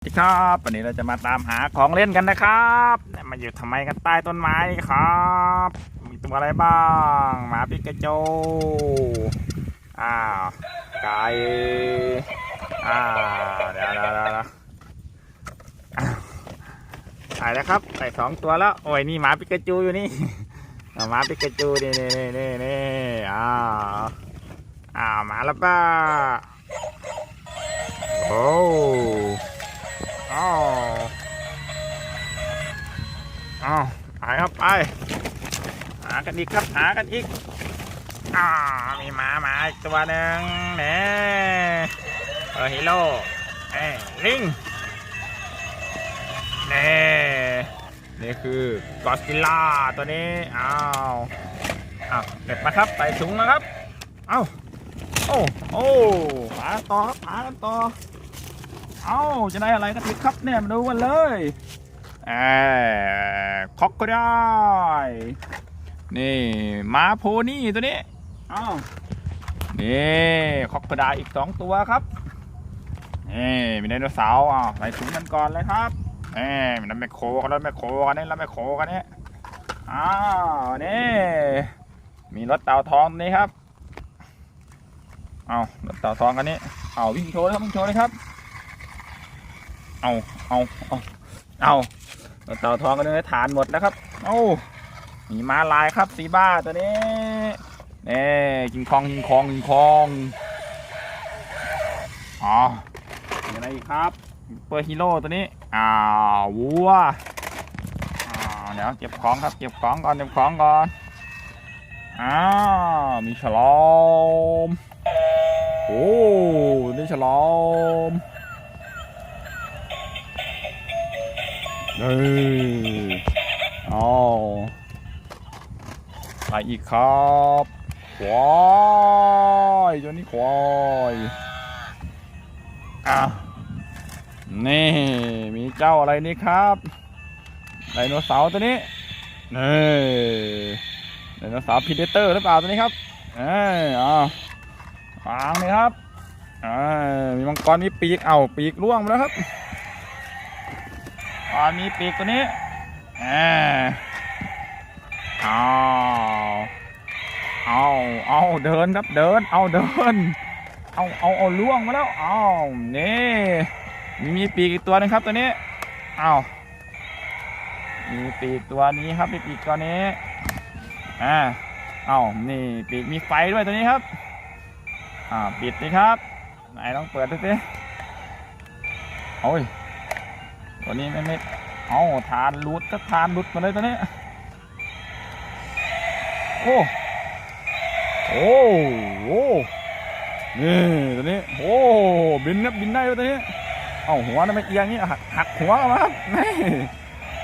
สวัสดีครับวันนี้เราจะมาตามหาของเล่นกันนะครับมาอยู่ทำไมกันใต้ต้นไม้ครับ มีตัวอะไรบ้างหมาปิกาจูอ้าวไก่อ้าวเดี๋ยวเดี๋ยวเดี๋ยวเดี๋ยวอ้าตายแล้วครับใส่สองตัวแล้วโอ้ยนี่หมาปิกาจูอยู่นี่หมาปิกาจูนี่นี่นี่นี่นี่อ้าวอ้าวมาแล้วป้าโอ้ อ้าวอ้าวไปครับไป หากันอีกครับหากันอีกอ่ามีหมาหมาอีกตัวหนึ่งเนี่ยเออฮีโร่เอ้ลิงเนี่นี่คือกอสกิล่าตัวนี้อ้าวอ้าวเก็บมาครับใส่ถุงนะครับ เอ้าโอ้โอ้หาต่อหากันต่อ เอาจะได้อะไรกันอีกครับเนี่ยมาดูกันเลยแอคอกก็ได้ นี่มาโพนี่ตัวนี้ เอานี่คอกกระดาอีกสองตัวครับนี่มีไดโนเสาร์อ่าใส่ถุงกันก่อนเลยครับนี่มีน้ำแมคโครกันแล้วแมคโครกันนี่แล้วแมคโครกันนี่อ้าวนี่มีรถเต่าทองตัวนี้ครับ เอารถเต่าทองกันนี้เอาวิ่งโชว์เลยครับวิ่งโชว์เลยครับ เอาเอาเอาเอาเต่าทองก็เนื้อฐานหมดแล้วครับ เอามีม้าลายครับสีบ้าตัวนี้เน่กิงคองกิงคองกิงคองอ๋อมีอะไรอีกครับเปอร์ฮีโร่ตัวนี้อ้าววัวอ้าวเดี๋ยวเก็บของครับเก็บของก่อนเก็บของก่อนอ้าวมีฉลอมโอ้นี่ฉลอม เออเอาไปอีกครับควายตัวนี้ควายอะนี่ มีเจ้าอะไรนี่ครับไดโนเสาร์ตัวนี้นี่ไดโนเสาร์พีเดเตอร์หรือเปล่าตัวนี้ครับเออเอาวางเลยครับเออมีมังกรมีปีกเอาปีกล่วงไปแล้วครับ อ๋อมีปีกตัวนี้แอบเอาเอาเอาเดินครับเดิน เอาเดิน เอาเอาเอาล่วงมาแล้วเอานี่มีมีปีกอีกตัวหนึงครับตัวนี้เอามีปีกตัวนี้ครับมีปีกตัวนี้อ่าเอานี่ปีกมีไฟด้วยตัวนี้ครับอ่าปิดนี่ครับไหนลองเปิดดูสิโอ้ย ตัวนี้ไม่ไม่เอาทานรูดก็ทานรุดมาเลยตัวนี้ โอ้โอ้โหนี่ตัวนี้ โอ้บินครับบินได้ด้วยตัวนี้ เอาหัวนั่นไม่เอียงนี่หักหักหัวมาครับนี่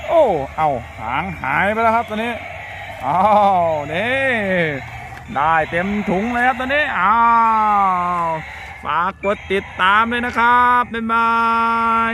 โอ้เอาหางหายไปแล้วครับตัวนี้อ้าวนี่ได้เต็มถุงเลยครับตัวนี้อ้าวฝากกดติดตามเลยนะครับ บ๊ายบาย